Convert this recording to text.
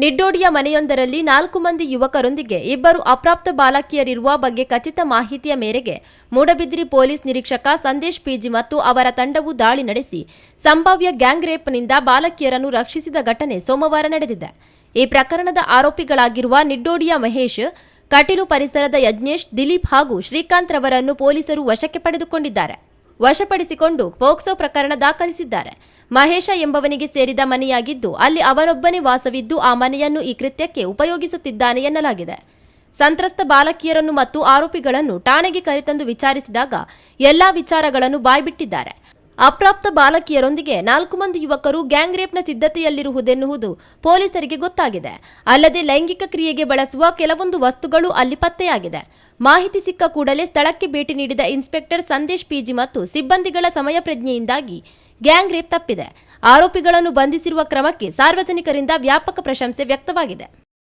ನಿಡ್ಡೋಡಿಯ ಮನೆಯೊಂದರಲ್ಲಿ ನಾಲ್ಕು ಮಂದಿ ಯುವಕರೊಂದಿಗೆ ಇಬ್ಬರು ಅಪ್ರಾಪ್ತ ಬಾಲಕಿಯರಿರುವ ಬಗ್ಗೆ ಖಚಿತ ಮಾಹಿತಿಯ ಮೇರೆಗೆ ಮೂಡಬಿದ್ರಿ ಪೊಲೀಸ್ ನಿರೀಕ್ಷಕ ಸಂದೇಶ್ ಪಿಜಿ ಮತ್ತು ಅವರ ತಂಡವು ದಾಳಿ ನಡೆಸಿ ಸಂಭಾವ್ಯ ಗ್ಯಾಂಗ್ ರೇಪ್ನಿಂದ ಬಾಲಕಿಯರನ್ನು ರಕ್ಷಿಸಿದ ಘಟನೆ ಸೋಮವಾರ ನಡೆದಿದೆ. ಈ ಪ್ರಕರಣದ ಆರೋಪಿಗಳಾಗಿರುವ ನಿಡ್ಡೋಡಿಯ ಮಹೇಶ್, ಕಟೀಲು ಪರಿಸರದ ಯಜ್ಞೇಶ್, ದಿಲೀಪ್ ಹಾಗೂ ಶ್ರೀಕಾಂತ್ ರವರನ್ನು ಪೊಲೀಸರು ವಶಕ್ಕೆ ಪಡೆದುಕೊಂಡಿದ್ದಾರೆ. ವಶಪಡಿಸಿಕೊಂಡು ಪೋಕ್ಸೋ ಪ್ರಕರಣ ದಾಖಲಿಸಿದ್ದಾರೆ. ಮಹೇಶ ಎಂಬವನಿಗೆ ಸೇರಿದ ಮನೆಯಾಗಿದ್ದು, ಅಲ್ಲಿ ಅವನೊಬ್ಬನೇ ವಾಸವಿದ್ದು ಆ ಮನೆಯನ್ನು ಈ ಕೃತ್ಯಕ್ಕೆ ಉಪಯೋಗಿಸುತ್ತಿದ್ದಾನೆ ಎನ್ನಲಾಗಿದೆ. ಸಂತ್ರಸ್ತ ಬಾಲಕಿಯರನ್ನು ಮತ್ತು ಆರೋಪಿಗಳನ್ನು ಠಾಣೆಗೆ ಕರೆತಂದು ವಿಚಾರಿಸಿದಾಗ ಎಲ್ಲಾ ವಿಚಾರಗಳನ್ನು ಬಾಯ್ಬಿಟ್ಟಿದ್ದಾರೆ. ಅಪ್ರಾಪ್ತ ಬಾಲಕಿಯರೊಂದಿಗೆ ನಾಲ್ಕು ಮಂದಿ ಯುವಕರು ಗ್ಯಾಂಗ್ ರೇಪ್ನ ಸಿದ್ಧತೆಯಲ್ಲಿರುವುದೆನ್ನುವುದು ಪೊಲೀಸರಿಗೆ ಗೊತ್ತಾಗಿದೆ. ಅಲ್ಲದೆ ಲೈಂಗಿಕ ಕ್ರಿಯೆಗೆ ಬಳಸುವ ಕೆಲವೊಂದು ವಸ್ತುಗಳು ಅಲ್ಲಿ ಪತ್ತೆಯಾಗಿದೆ. ಮಾಹಿತಿ ಸಿಕ್ಕ ಕೂಡಲೇ ಸ್ಥಳಕ್ಕೆ ಭೇಟಿ ನೀಡಿದ ಇನ್ಸ್ಪೆಕ್ಟರ್ ಸಂದೇಶ್ ಪಿಜಿ ಮತ್ತು ಸಿಬ್ಬಂದಿಗಳ ಸಮಯ ಪ್ರಜ್ಞೆಯಿಂದಾಗಿ ಗ್ಯಾಂಗ್ ರೇಪ್ ತಪ್ಪಿದೆ. ಆರೋಪಿಗಳನ್ನು ಬಂಧಿಸಿರುವ ಕ್ರಮಕ್ಕೆ ಸಾರ್ವಜನಿಕರಿಂದ ವ್ಯಾಪಕ ಪ್ರಶಂಸೆ ವ್ಯಕ್ತವಾಗಿದೆ.